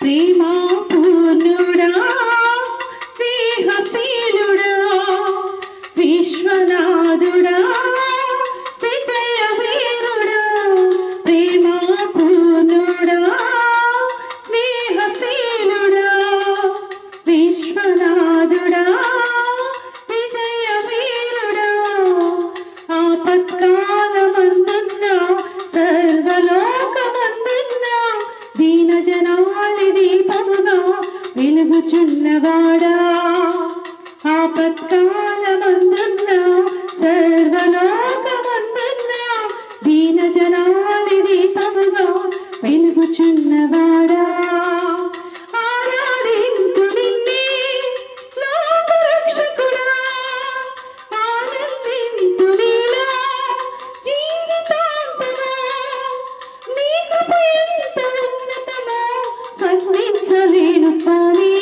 ప్రేమా పూర్ణుడా స్నేహశీలుడా విశ్వనాథుడా విజయ వీరుడా ప్రేమా పూర్ణుడా స్నేహశీలుడా విశ్వనాథుడా విజయ దీన దీపముగా వెలుగుచున్నవాడా. ఆపత్కాలమందున్న సర్వలోకమందున్న దీన జనాళి దీపముగా వెలుగుచున్నవాడా. ఆరాధింతు వర్ణించలేను స్వామి.